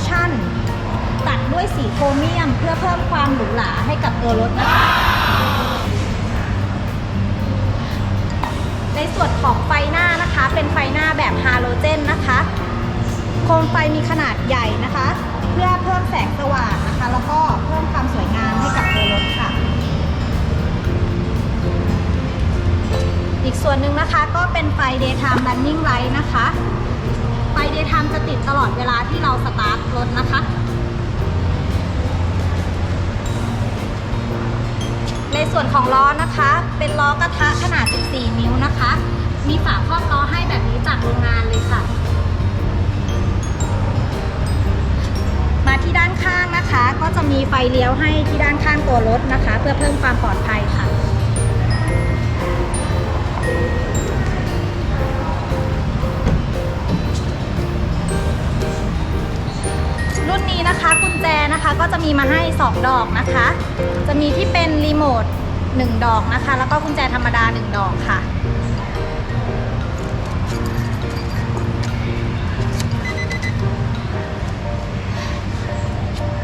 แบบ V motion ตัดด้วยสีโครเมียมเพื่อเพิ่มความหรูหราให้กับตัวรถนะคะ ในส่วนของไฟหน้านะคะ เป็นไฟหน้าแบบฮาโลเจนนะคะ โคมไฟมีขนาดใหญ่นะคะ เพื่อเพิ่มแสงสว่างนะคะ แล้วก็เพิ่มความสวยงามให้กับตัวรถค่ะ อีกส่วนหนึ่งนะคะก็เป็นไฟ daytime running light นะคะ ไฟ daytime จะติดตลอดเวลาที่เราสตาร์ทรถนะคะ ในส่วนของล้อนะคะ เป็นล้อกระทะขนาด 14 นิ้วนะคะ มีฝาครอบล้อให้แบบนี้จากโรงงานเลยค่ะ มาที่ด้านข้างนะคะ ก็จะมีไฟเลี้ยวให้ที่ด้านข้างตัวรถนะคะ เพื่อเพิ่มความปลอดภัยค่ะ ก็จะมีมาให้ 2 ดอกนะคะ จะมีที่เป็นรีโมท1ดอกนะคะ แล้วก็กุญแจธรรมดา 1 ดอกค่ะ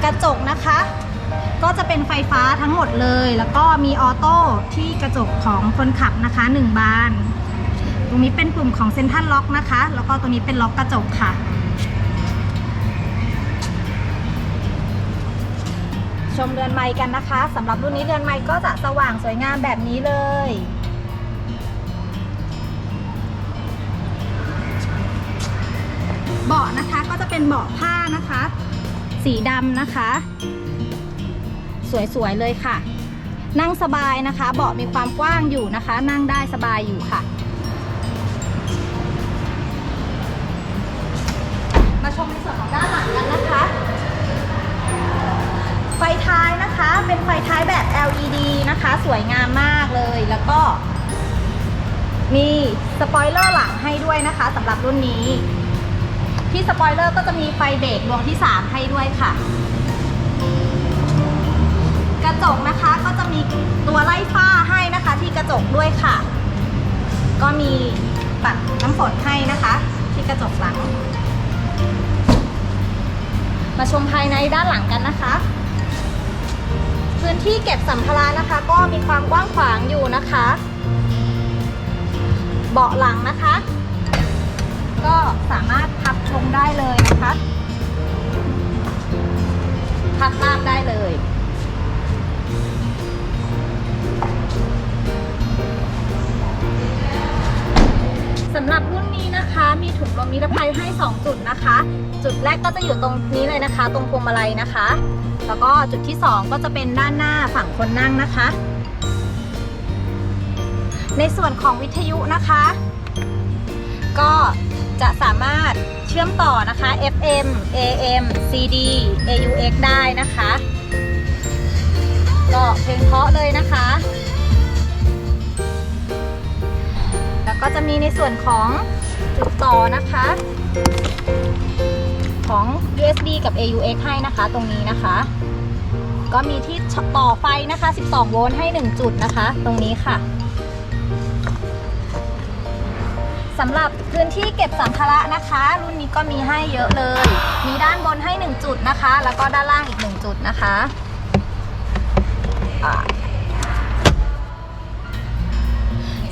กระจกนะคะ ก็จะเป็นไฟฟ้าทั้งหมดเลย แล้วก็มีออโต้ที่กระจกของคนขับนะคะ 1 บาน ตรงนี้เป็นปุ่มของเซ็นทรัลล็อกนะคะ แล้วก็ตรงนี้เป็นล็อกกระจกค่ะ ชมเรือนไม้กันนะคะสำหรับรุ่นนี้เรือนไม้ก็จะสว่างสวยงามแบบนี้เลย เบาะนะคะก็จะเป็นเบาะผ้านะคะ สีดำนะคะ สวยๆเลยค่ะ นั่งสบายนะคะ เบาะมีความกว้างอยู่นะคะ นั่งได้สบายอยู่ค่ะมาชมในส่วนของด้านหลังกันนะคะ เป็นไฟท้ายแบบ LED นะคะ สวยงามมากเลยแล้วก็ มีสปอยเลอร์หลังให้ด้วยนะคะสำหรับรุ่นนี้ ที่สปอยเลอร์ก็จะมีไฟเบรกดวงที่ 3 ให้ด้วยค่ะ กระจกนะคะก็จะมีตัวไล่ฝ้าให้นะคะ ที่กระจกด้วยค่ะ ก็มีปัดน้ำฝนให้นะคะ ที่กระจกหลัง มาชมภายในด้านหลังกันนะคะ นที่เก็บสัมภาระนะคะ ก็มีความกว้างขวางอยู่นะคะ เบาะหลังนะคะ ก็สามารถพับชงได้เลยนะคะ พับลาบได้เลย สำหรับรุ่นนี้นะคะ มีถุงลมนิรภัยให้ 2 จุดนะคะ จุดแรกก็จะอยู่ตรงนี้เลยนะคะ ตรงพวงมาลัยนะคะ แล้วก็จุดที่ 2 ก็จะเป็นด้านหน้าฝั่งคนนั่งนะคะ ในส่วนของวิทยุนะคะ ก็จะสามารถเชื่อมต่อนะคะ FM AM CD AUX ได้นะคะ ก็เพลงเพาะเลยนะคะ ก็จะมีในส่วนของจุดต่อนะคะ ของ USB กับ AUX ให้นะคะตรงนี้นะคะ ก็มีที่ต่อไฟนะคะ 12 โวลต์ให้ 1 จุดนะคะ ตรงนี้ค่ะสำหรับพื้นที่เก็บสัมภาระนะคะ รุ่นนี้ก็มีให้เยอะเลย มีด้านบนให้ 1 จุดนะคะ แล้วก็ด้านล่างอีก 1 จุดนะคะ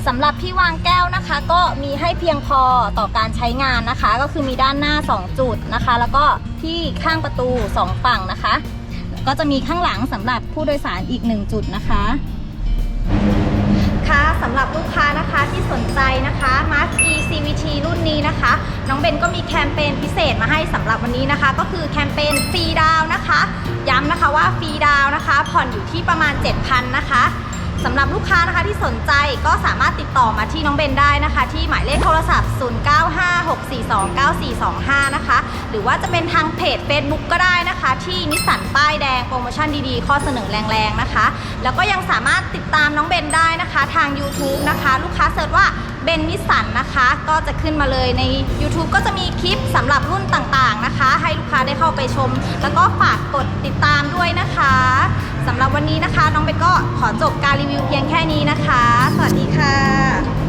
สำหรับที่วางแก้วนะคะ ก็มีให้เพียงพอต่อการใช้งานนะคะ ก็คือมีด้านหน้า 2 จุดนะคะ แล้วก็ที่ข้างประตู 2 ฝั่งนะคะ ก็จะมีข้างหลังสำหรับผู้โดยสารอีก 1 จุดนะคะค่ะสำหรับลูกค้านะคะที่สนใจนะคะ m a s e CVT รุ่นนี้นะคะ น้องเบนก็มีแคมเปญพิเศษมาให้สำหรับวันนี้นะคะ ก็คือแคมเปญฟรีดาวนะคะ ย้ำนะคะว่าฟรีดาวน์นะคะ ผ่อนอยู่ที่ประมาณ 7,000นะคะ สำหรับลูกค้านะคะที่สนใจก็สามารถติดต่อมาที่น้องเบนได้นะคะ ที่หมายเลขโทรศัพท์ 0956429425 นะคะ หรือว่าจะเป็นทางเพจ Facebook ก็ได้นะคะ ที่นิสสันป้ายแดงโปรโมชั่นดีๆ ข้อเสนอแรงๆนะคะ แล้วก็ยังสามารถติดตามน้องเบนได้นะคะ ทาง YouTube นะคะ ลูกค้าเสิร์ชว่าเบนนิสสันนะคะ ก็จะขึ้นมาเลยใน YouTube ก็จะมีคลิปสำหรับรุ่นต่างๆนะคะ ให้ลูกค้าได้เข้าไปชม แล้วก็ฝากกดติดตามด้วยนะคะ สำหรับวันนี้นะคะ น้องเบนก็ขอจบการรีวิวเพียงแค่นี้นะคะ สวัสดีค่ะ